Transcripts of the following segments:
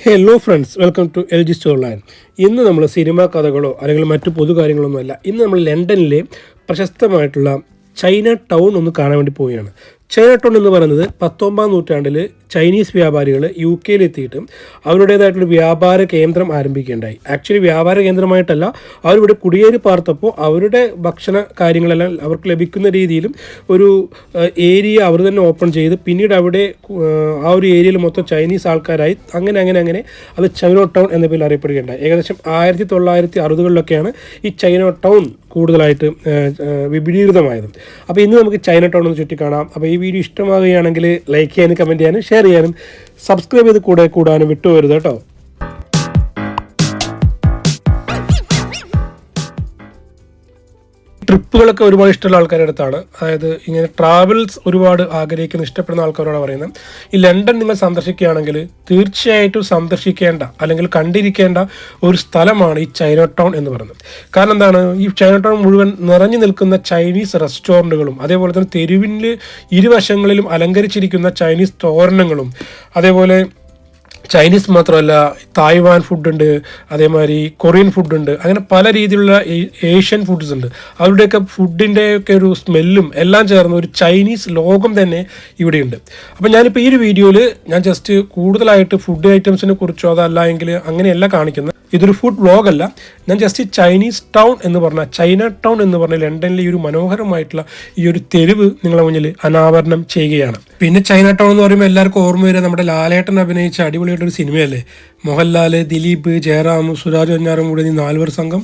Hello friends welcome to L G store line ഇന്ന് നമ്മൾ cinema കഥകളോ അല്ലെങ്കിൽ മറ്റു പൊതു കാര്യങ്ങളൊന്നുമല്ല ഇന്ന് നമ്മൾ ലണ്ടനിലെ പ്രശസ്തമായിട്ടുള്ള ചൈന ടൗൺ ഒന്ന് കാണാൻ വേണ്ടി പോവുകയാണ്. ചൈന ടൗൺ എന്ന് പറയുന്നത് പത്തൊമ്പതാം നൂറ്റാണ്ടിൽ ചൈനീസ് വ്യാപാരികൾ യു കെയിലെത്തിയിട്ട് അവരുടേതായിട്ടൊരു വ്യാപാര കേന്ദ്രം ആരംഭിക്കുകയുണ്ടായി. ആക്ച്വലി വ്യാപാര കേന്ദ്രമായിട്ടല്ല അവരിവിടെ കുടിയേറി പാർത്തപ്പോൾ അവരുടെ ഭക്ഷണ കാര്യങ്ങളെല്ലാം അവർക്ക് ലഭിക്കുന്ന രീതിയിലും ഒരു ഏരിയ അവർ തന്നെ ഓപ്പൺ ചെയ്ത് പിന്നീട് അവിടെ ആ ഒരു ഏരിയയിൽ മൊത്തം ചൈനീസ് ആൾക്കാരായി അങ്ങനെ അങ്ങനെ അങ്ങനെ അത് ചൈന ടൗൺ എന്ന പേരിൽ അറിയപ്പെടുകയുണ്ടായി. ഏകദേശം ആയിരത്തി തൊള്ളായിരത്തി അറുപതുകളിലൊക്കെയാണ് ഈ ചൈന ടൗൺ കൂടുതലായിട്ട് വിപുലീകൃതമായത്. അപ്പോൾ ഇന്ന് നമുക്ക് ചൈന ടൗൺ ഒന്ന് ചുറ്റിക്കാണാം. അപ്പോൾ ഈ വീഡിയോ ഇഷ്ടമാവുകയാണെങ്കിൽ ലൈക്ക് ചെയ്യാനും കമന്റ് ചെയ്യാനും ഷെയർ ചെയ്യാനും സബ്സ്ക്രൈബ് ചെയ്ത് കൂടെ കൂടാനും വിട്ടുപോരുത് കേട്ടോ. ട്രിപ്പുകളൊക്കെ ഒരുപാട് ഇഷ്ടമുള്ള ആൾക്കാരുടെ അടുത്താണ്. അതായത് ഇങ്ങനെ ട്രാവൽസ് ഒരുപാട് ആഗ്രഹിക്കുന്ന ഇഷ്ടപ്പെടുന്ന ആൾക്കാരോടാണ് പറയുന്നത്. ഈ ലണ്ടൻ നിങ്ങൾ സന്ദർശിക്കുകയാണെങ്കിൽ തീർച്ചയായിട്ടും സന്ദർശിക്കേണ്ട അല്ലെങ്കിൽ കണ്ടിരിക്കേണ്ട ഒരു സ്ഥലമാണ് ഈ ചൈന ടൗൺ എന്ന് പറയുന്നത്. കാരണം എന്താണ്? ഈ ചൈന ടൗൺ മുഴുവൻ നിറഞ്ഞു നിൽക്കുന്ന ചൈനീസ് റെസ്റ്റോറന്റുകളും അതേപോലെ തന്നെ തെരുവിന്റെ ഇരുവശങ്ങളിലും അലങ്കരിച്ചിരിക്കുന്ന ചൈനീസ് തോരണങ്ങളും അതേപോലെ ചൈനീസ് മാത്രമല്ല തായ്വാൻ ഫുഡുണ്ട് അതേമാതിരി കൊറിയൻ ഫുഡുണ്ട് അങ്ങനെ പല രീതിയിലുള്ള ഏഷ്യൻ ഫുഡ്സ് ഉണ്ട്. അവരുടെയൊക്കെ ഫുഡിന്റെ ഒക്കെ ഒരു സ്മെല്ലും എല്ലാം ചേർന്ന ഒരു ചൈനീസ് ലോകം തന്നെ ഇവിടെയുണ്ട്. അപ്പം ഞാനിപ്പോൾ ഈ ഒരു വീഡിയോയിൽ ഞാൻ ജസ്റ്റ് കൂടുതലായിട്ട് ഫുഡ് ഐറ്റംസിനെ കുറിച്ചോ അതല്ല എങ്കിൽ അങ്ങനെയല്ല കാണിക്കുന്നത്. ഇതൊരു ഫുഡ് വ്ളോഗല്ല ഞാൻ ജസ്റ്റ് ചൈനീസ് ടൗൺ എന്ന് പറഞ്ഞ ചൈന ടൗൺ എന്ന് പറഞ്ഞ ലണ്ടനിലെ ഈ ഒരു മനോഹരമായിട്ടുള്ള ഈ ഒരു തെരുവ് നിങ്ങളുടെ മുന്നിൽ അനാവരണം ചെയ്യുകയാണ്. പിന്നെ ചൈന ടൗൺ എന്ന് പറയുമ്പോൾ എല്ലാവർക്കും ഓർമ്മ വരിക നമ്മുടെ ലാലേട്ടൻ അഭിനയിച്ച അടിപൊളിയായിട്ടൊരു സിനിമയല്ലേ? മോഹൻലാൽ ദിലീപ് ജയറാം സുരാജ് വഞ്ഞാറും കൂടി ഈ നാലുപേർ സംഘം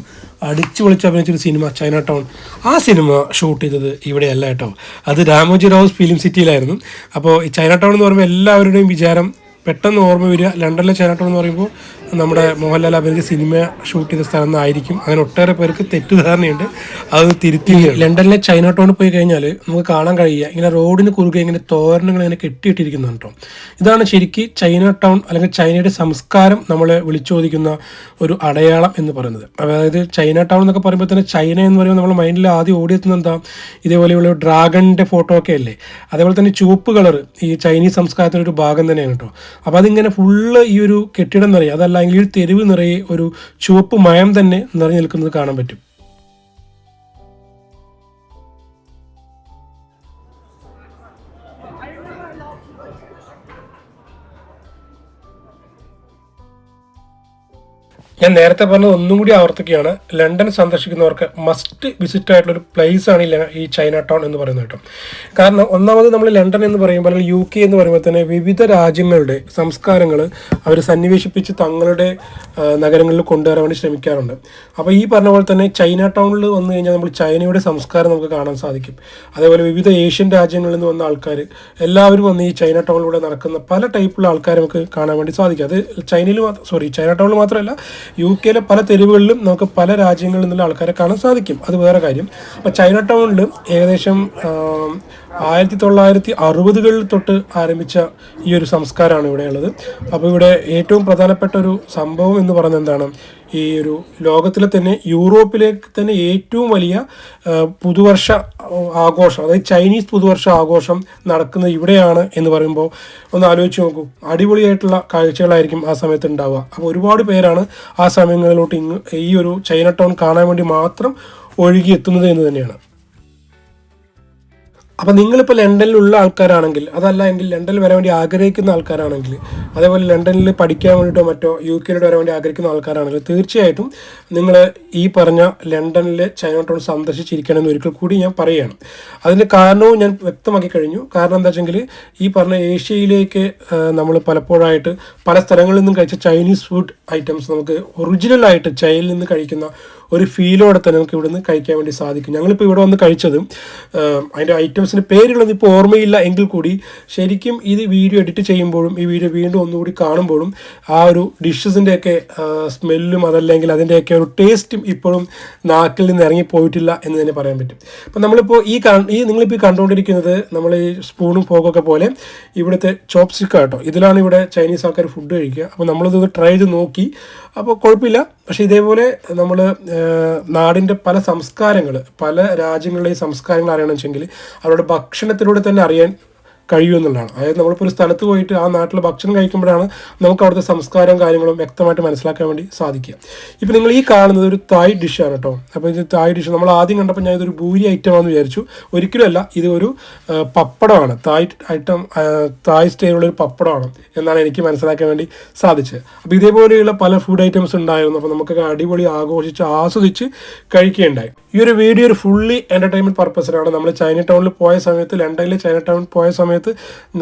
അടിച്ചു പൊളിച്ച് അഭിനയിച്ചൊരു സിനിമ ചൈന ടൗൺ ആ സിനിമ ഷൂട്ട് ചെയ്തത് ഇവിടെയല്ല കേട്ടോ. അത് രാമോജി റാവു ഫിലിം സിറ്റിയിലായിരുന്നു അപ്പോൾ ഈ ചൈന ടൗൺ എന്ന് പറയുമ്പോൾ എല്ലാവരുടെയും വിചാരം പെട്ടെന്ന് ഓർമ്മ വരിക. ലണ്ടനിലെ ചൈന ടൗൺ എന്ന് പറയുമ്പോൾ നമ്മുടെ മോഹൻലാൽ അഭിനയ സിനിമ ഷൂട്ട് ചെയ്ത സ്ഥലം എന്നായിരിക്കും അങ്ങനെ ഒട്ടേറെ പേർക്ക് തെറ്റിദ്ധാരണയുണ്ട്. അത് തിരുത്തി ലണ്ടനിലെ ചൈന ടൗണിൽ പോയി കഴിഞ്ഞാൽ നമുക്ക് കാണാൻ കഴിയുക ഇങ്ങനെ റോഡിന് കുറുകെ ഇങ്ങനെ തോരണങ്ങൾ ഇങ്ങനെ കെട്ടിയിട്ടിരിക്കുന്നു കേട്ടോ. ഇതാണ് ശരിക്കും ചൈന ടൗൺ അല്ലെങ്കിൽ ചൈനയുടെ സംസ്കാരം നമ്മളെ വിളിച്ചോദിക്കുന്ന ഒരു അടയാളം എന്ന് പറയുന്നത്. അതായത് ചൈന ടൗൺ എന്നൊക്കെ പറയുമ്പോൾ തന്നെ ചൈന എന്ന് പറയുമ്പോൾ നമ്മുടെ മൈൻഡിൽ ആദ്യം ഓടിയെത്തുന്ന എന്താ ഇതേപോലെയുള്ള ഡ്രാഗണിന്റെ ഫോട്ടോ ഒക്കെ അല്ലേ? അതേപോലെ തന്നെ ചുവപ്പ് കളർ ഈ ചൈനീസ് സംസ്കാരത്തിന്റെ ഒരു ഭാഗം തന്നെയാണ് കേട്ടോ. അപ്പോൾ അതിങ്ങനെ ഫുള്ള് ഈ ഒരു കെട്ടിടം നിറയെ അതല്ല ഒരു തെരുവ് നിറയെ ഒരു ചുവപ്പ് മയം തന്നെ നിറഞ്ഞു നിൽക്കുന്നത് കാണാൻ പറ്റും. ഞാൻ നേരത്തെ പറഞ്ഞത് ഒന്നും കൂടി ആവർത്തിക്കുകയാണ്. ലണ്ടൻ സന്ദർശിക്കുന്നവർക്ക് മസ്റ്റ് വിസിറ്റ് ആയിട്ടുള്ള ഒരു പ്ലേസ് ആണ് ഈ ചൈന ടൗൺ എന്ന് പറയുന്നത് കേട്ടോ. കാരണം ഒന്നാമത് നമ്മൾ ലണ്ടൻ എന്ന് പറയുമ്പോൾ അല്ലെങ്കിൽ യു കെ എന്ന് പറയുമ്പോൾ തന്നെ വിവിധ രാജ്യങ്ങളുടെ സംസ്കാരങ്ങൾ അവർ സന്നിവേശിപ്പിച്ച് തങ്ങളുടെ നഗരങ്ങളിൽ കൊണ്ടുവരാൻ വേണ്ടി ശ്രമിക്കാറുണ്ട്. അപ്പോൾ ഈ പറഞ്ഞ പോലെ തന്നെ ചൈന ടൗണിൽ വന്നു കഴിഞ്ഞാൽ നമ്മൾ ചൈനയുടെ സംസ്കാരം നമുക്ക് കാണാൻ സാധിക്കും. അതേപോലെ വിവിധ ഏഷ്യൻ രാജ്യങ്ങളിൽ നിന്ന് വന്ന ആൾക്കാർ എല്ലാവരും വന്ന് ഈ ചൈന ടൗണിലൂടെ നടക്കുന്ന പല ടൈപ്പുള്ള ആൾക്കാരെ നമുക്ക് കാണാൻ വേണ്ടി സാധിക്കും. അത് ചൈനയിൽ സോറി ചൈന ടൗണിൽ മാത്രമല്ല യു കെയിലെ പല തെരുവുകളിലും നമുക്ക് പല രാജ്യങ്ങളിൽ നിന്നുള്ള ആൾക്കാരെ കാണാൻ സാധിക്കും. അത് വേറെ കാര്യം. അപ്പോൾ ചൈന ടൗണിൽ ഏകദേശം ആയിരത്തി തൊള്ളായിരത്തി അറുപതുകളിൽ തൊട്ട് ആരംഭിച്ച ഈ ഒരു സംസ്കാരമാണ് ഇവിടെയുള്ളത് അപ്പോൾ ഇവിടെ ഏറ്റവും പ്രധാനപ്പെട്ട ഒരു സംഭവം എന്ന് പറയുന്നത് എന്താണ്? ഈ ഒരു ലോകത്തിലെ തന്നെ യൂറോപ്പിലേക്ക് തന്നെ ഏറ്റവും വലിയ പുതുവർഷ ആഘോഷം അതായത് ചൈനീസ് പുതുവർഷ ആഘോഷം നടക്കുന്നത് ഇവിടെയാണ് എന്ന് പറയുമ്പോൾ ഒന്ന് ആലോചിച്ച് നോക്കൂ. അടിപൊളിയായിട്ടുള്ള കാഴ്ചകളായിരിക്കും ആ സമയത്ത് ഉണ്ടാവുക. അപ്പോൾ ഒരുപാട് പേരാണ് ആ സമയങ്ങളിലോട്ട് ഇങ്ങ് ഈ ഒരു ചൈന ടൗൺ കാണാൻ വേണ്ടി മാത്രം ഒഴുകി എത്തുന്നത് എന്ന് തന്നെയാണ്. അപ്പം നിങ്ങളിപ്പോൾ ലണ്ടനിലുള്ള ആൾക്കാരാണെങ്കിൽ അതല്ല എങ്കിൽ ലണ്ടനിൽ വരാൻ വേണ്ടി ആഗ്രഹിക്കുന്ന ആൾക്കാരാണെങ്കിൽ അതേപോലെ ലണ്ടനിൽ പഠിക്കാൻ വേണ്ടിയിട്ടോ മറ്റോ യു കെയിലോട്ട് വരാൻ വേണ്ടി ആഗ്രഹിക്കുന്ന ആൾക്കാരാണെങ്കിൽ തീർച്ചയായിട്ടും നിങ്ങൾ ഈ പറഞ്ഞ ലണ്ടനിലെ ചൈന ടൗൺ സന്ദർശിച്ചിരിക്കണമെന്ന് ഒരിക്കൽ കൂടി ഞാൻ പറയുകയാണ്. അതിന്റെ കാരണവും ഞാൻ വ്യക്തമാക്കി കഴിഞ്ഞു. കാരണം എന്താ വെച്ചെങ്കിൽ ഈ പറഞ്ഞ ഏഷ്യയിലേക്ക് നമ്മൾ പലപ്പോഴായിട്ട് പല സ്ഥലങ്ങളിൽ നിന്നും കഴിച്ച ചൈനീസ് ഫുഡ് ഐറ്റംസ് നമുക്ക് ഒറിജിനലായിട്ട് ചൈനയിൽ നിന്ന് കഴിക്കുന്ന ഒരു ഫീലോടെ തന്നെ നമുക്ക് ഇവിടുന്ന് കഴിക്കാൻ വേണ്ടി സാധിക്കും. ഞങ്ങളിപ്പോൾ ഇവിടെ വന്ന് കഴിച്ചത് അതിന്റെ ഐറ്റംസിന്റെ പേരുള്ളത് ഇപ്പോൾ ഓർമ്മയില്ല എങ്കിൽ കൂടി ശരിക്കും ഇത് വീഡിയോ എഡിറ്റ് ചെയ്യുമ്പോഴും ഈ വീഡിയോ വീണ്ടും ഒന്നുകൂടി കാണുമ്പോഴും ആ ഒരു ഡിഷസിന്റെയൊക്കെ സ്മെല്ലും അതല്ലെങ്കിൽ അതിന്റെയൊക്കെ ഒരു ടേസ്റ്റും ഇപ്പോഴും നാക്കിൽ നിന്ന് ഇറങ്ങി പോയിട്ടില്ല എന്ന് തന്നെ പറയാൻ പറ്റും. അപ്പം നമ്മളിപ്പോൾ ഈ ഈ നിങ്ങളിപ്പോൾ കണ്ടുകൊണ്ടിരിക്കുന്നത് നമ്മൾ ഈ സ്പൂണും ഫോക്കൊക്കെ പോലെ ഇവിടുത്തെ ചോപ്സ്റ്റിക്കാട്ടോ ഇതിലാണ് ഇവിടെ ചൈനീസ് ആൾക്കാർ ഫുഡ് കഴിക്കുക. അപ്പോൾ നമ്മളിത് ട്രൈ ചെയ്ത് നോക്കി. അപ്പോൾ കുഴപ്പമില്ല. പക്ഷേ ഇതേപോലെ നമ്മൾ നാടിന്റെ പല സംസ്കാരങ്ങൾ പല രാജ്യങ്ങളിലെയും സംസ്കാരങ്ങൾ അറിയണമെന്ന് വെച്ചെങ്കിൽ അവരുടെ ഭക്ഷണത്തിലൂടെ തന്നെ അറിയാൻ കഴിയുമെന്നുള്ളതാണ്. അതായത് നമ്മളിപ്പോൾ ഒരു സ്ഥലത്ത് പോയിട്ട് ആ നാട്ടിലെ ഭക്ഷണം കഴിക്കുമ്പോഴാണ് നമുക്ക് അവിടുത്തെ സംസ്കാരം കാര്യങ്ങളും വ്യക്തമായിട്ട് മനസ്സിലാക്കാൻ വേണ്ടി സാധിക്കുക. ഇപ്പം നിങ്ങൾ ഈ കാണുന്നത് ഒരു തായ് ഡിഷാണ് കേട്ടോ അപ്പോൾ ഇത് തായ് ഡിഷ് നമ്മൾ ആദ്യം കണ്ടപ്പോൾ ഞാൻ ഇതൊരു ഭൂരി ഐറ്റമാണെന്ന് വിചാരിച്ചു. ഒരിക്കലുമല്ല ഇത് ഒരു പപ്പടമാണ്. തായ് ഐറ്റം തായ് സ്റ്റൈലുള്ള ഒരു പപ്പടമാണ് എന്നാണ് എനിക്ക് മനസ്സിലാക്കാൻ വേണ്ടി സാധിച്ചത്. അപ്പോൾ ഇതേപോലെയുള്ള പല ഫുഡ് ഐറ്റംസ് ഉണ്ടായിരുന്നു. അപ്പോൾ നമുക്കൊക്കെ അടിപൊളി ആഘോഷിച്ച് ആസ്വദിച്ച് കഴിക്കുകയുണ്ടായി. ഈ ഒരു വീഡിയോ ഒരു ഫുള്ളി എന്റർടൈൻമെന്റ് പർപ്പസിനാണ് നമ്മൾ ചൈന ടൗണിൽ പോയ സമയത്ത് ലണ്ടനിലെ ചൈന ടൗൺ പോയ സമയത്ത്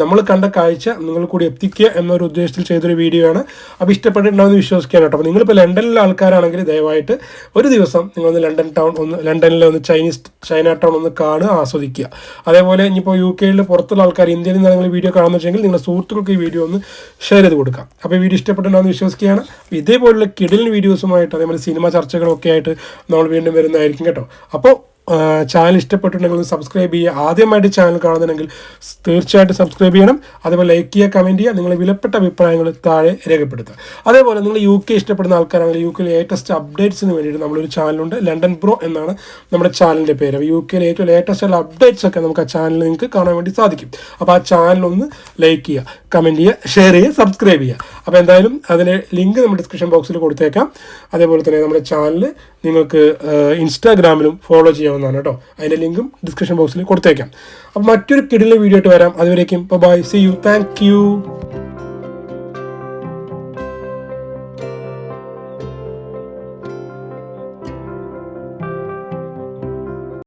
നമ്മൾ കണ്ട കാഴ്ച നിങ്ങൾ കൂടി എത്തിക്കുക എന്നൊരു ഉദ്ദേശത്തിൽ ചെയ്തൊരു വീഡിയോ ആണ്. അപ്പോൾ ഇഷ്ടപ്പെട്ടിട്ടുണ്ടാവുമെന്ന് വിശ്വസിക്കാൻ കേട്ടോ. അപ്പോൾ നിങ്ങളിപ്പോൾ ലണ്ടനിലെ ആൾക്കാരാണെങ്കിൽ ദയവായിട്ട് ഒരു ദിവസം നിങ്ങളൊന്ന് ലണ്ടൻ ടൗൺ ഒന്ന് ലണ്ടനിലെ ഒന്ന് ചൈനീസ് ചൈന ടൗൺ ഒന്ന് കാണുക ആസ്വദിക്കുക. അതേപോലെ ഇനിയിപ്പോൾ യു കെയിൽ പുറത്തുള്ള ആൾക്കാർ ഇന്ത്യയിൽ നിന്ന് നിങ്ങൾ വീഡിയോ കാണുന്ന വെച്ചെങ്കിൽ നിങ്ങളുടെ സുഹൃത്തുക്കൾക്ക് ഈ വീഡിയോ ഒന്ന് ഷെയർ ചെയ്ത് കൊടുക്കാം അപ്പോൾ ഈ വീഡിയോ ഇഷ്ടപ്പെട്ടിട്ടുണ്ടാവുമെന്ന് വിശ്വസിക്കുകയാണ്. ഇതേപോലുള്ള കിടിലൻ വീഡിയോസുമായിട്ട് അതേപോലെ സിനിമ ചർച്ചകളൊക്കെ ആയിട്ട് നമ്മൾ വീണ്ടും വരുന്നതായിരിക്കും കേട്ടോ. അപ്പോൾ ചാനൽ ഇഷ്ടപ്പെട്ടിട്ടുണ്ടെങ്കിൽ ഒന്ന് സബ്സ്ക്രൈബ് ചെയ്യുക. ആദ്യമായിട്ട് ചാനൽ കാണുന്നുണ്ടെങ്കിൽ തീർച്ചയായിട്ടും സബ്സ്ക്രൈബ് ചെയ്യണം. അതേപോലെ ലൈക്ക് ചെയ്യുക കമന്റ് ചെയ്യുക നിങ്ങളുടെ വിലപ്പെട്ട അഭിപ്രായങ്ങൾ താഴെ രേഖപ്പെടുത്തുക. അതേപോലെ നിങ്ങൾ യു കെ ഇഷ്ടപ്പെടുന്ന ആൾക്കാരാണെങ്കിൽ യു കെയിലെ ലേറ്റസ്റ്റ് അപ്ഡേറ്റ്സിന് വേണ്ടിയിട്ട് നമ്മളൊരു ചാനലുണ്ട് ലണ്ടൻ ബ്രോ എന്നാണ് നമ്മുടെ ചാനലിന്റെ പേര്. യു കെയിലെ ഏറ്റവും ലേറ്റസ്റ്റ് ആയിട്ടുള്ള അപ്ഡേറ്റ്സ് ഒക്കെ നമുക്ക് ആ ചാനലിൽ നിങ്ങൾക്ക് കാണാൻ വേണ്ടി സാധിക്കും. അപ്പോൾ ആ ചാനൽ ഒന്ന് ലൈക്ക് ചെയ്യുക കമന്റ് ചെയ്യുക ഷെയർ ചെയ്യുക സബ്സ്ക്രൈബ് ചെയ്യുക. അപ്പോൾ എന്തായാലും അതിന്റെ ലിങ്ക് നമ്മൾ ഡിസ്ക്രിപ്ഷൻ ബോക്സിൽ കൊടുത്തേക്കാം. അതേപോലെ തന്നെ നമ്മുടെ ചാനൽ നിങ്ങൾക്ക് ഇൻസ്റ്റാഗ്രാമിലും ഫോളോ ചെയ്യാവുന്നതാണ് കേട്ടോ. അതിന്റെ ലിങ്കും ഡിസ്ക്രിപ്ഷൻ ബോക്സിൽ കൊടുത്തേക്കാം. അപ്പോൾ മറ്റൊരു കിടിലെ വീഡിയോ ആയിട്ട് വരാം. അതുവരേക്കും. Bye see you thank you